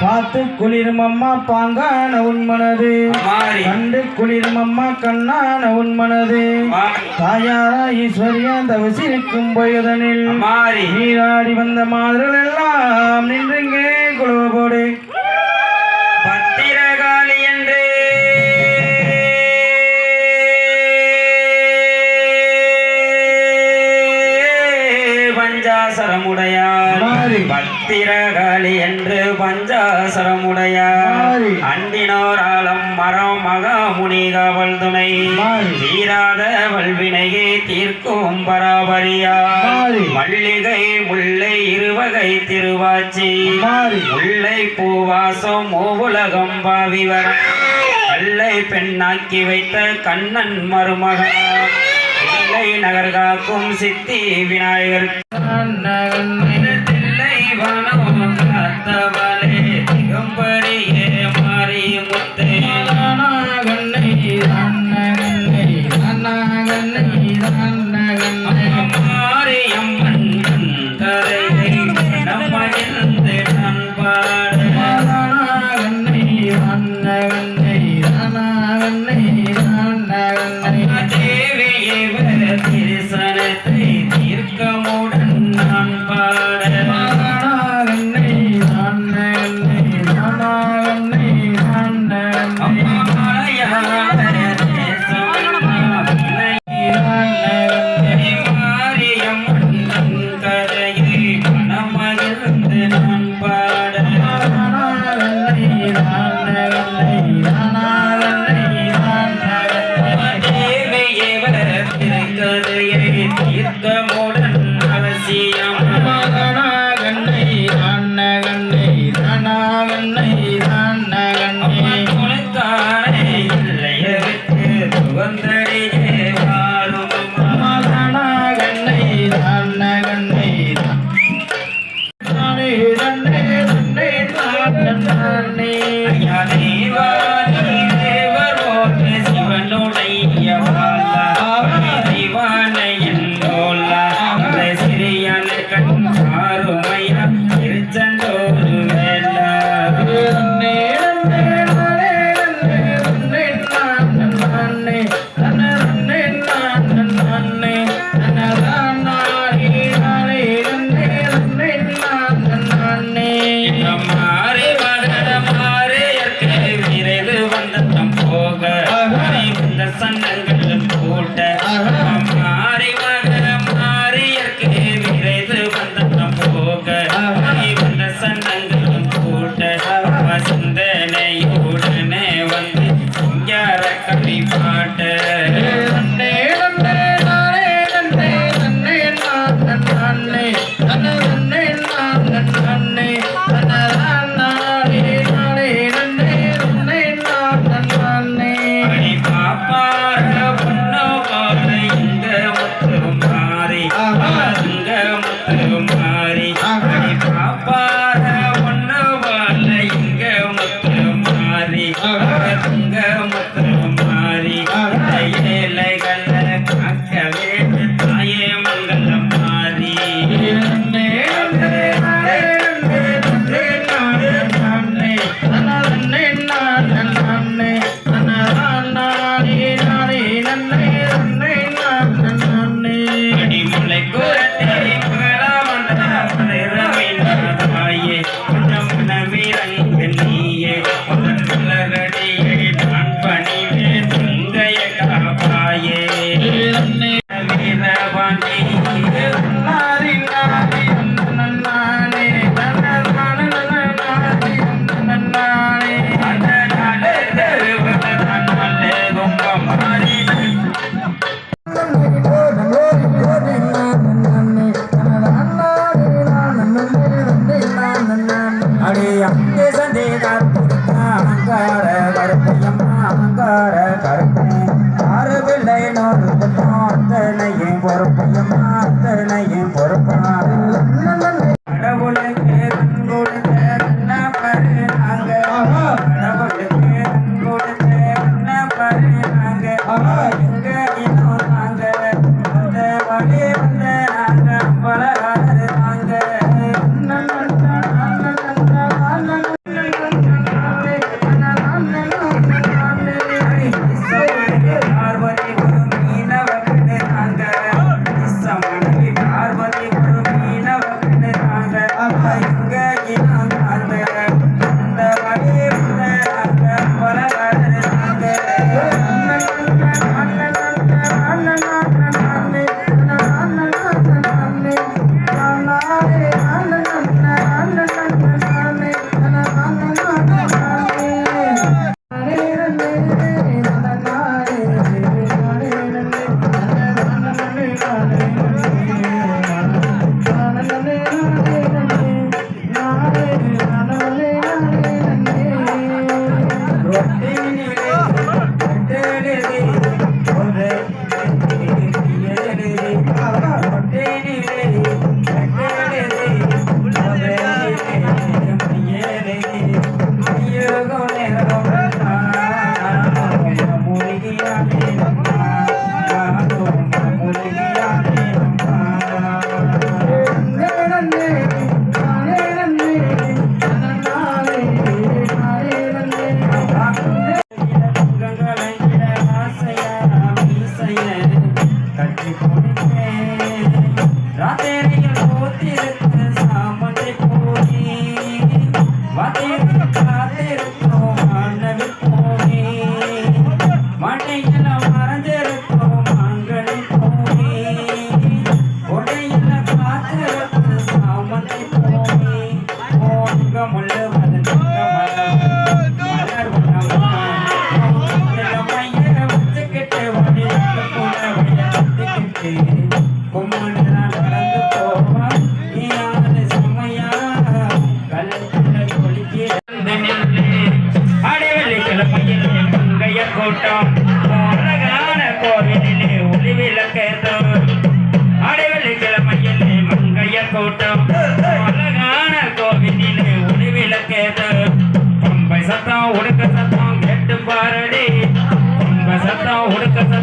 பார்த்து குளிருமம்மா பாங்கான உண்மனது. கண்டு குளிருமம்மா கண்ணான உண்மனது. தாயாரா ஈஸ்வரியா தவசிருக்கும் பொழுதனில் நீராடி வந்த மாதர்கள் எல்லாம் நின்றுங்கே குழுவோடு பாசரமுடைய அன்பினோர் ஆலம் மரம் மகா காவல் துணை. தீராத வல்வினையே தீர்க்கும் பராபரியா. மல்லிகை முல்லை இருவகை திருவாச்சி. முல்லை பூவாசம் மூவுலகம் பாவிவர். கல்லை பெண்ணாக்கி வைத்த கண்ணன் மருமகன். தில்லை நகர் காக்கும் சித்தி விநாயகர். தில்லை person, but பிறகு தான் தனையும் வரும். பயம் பம்பை சத்தம்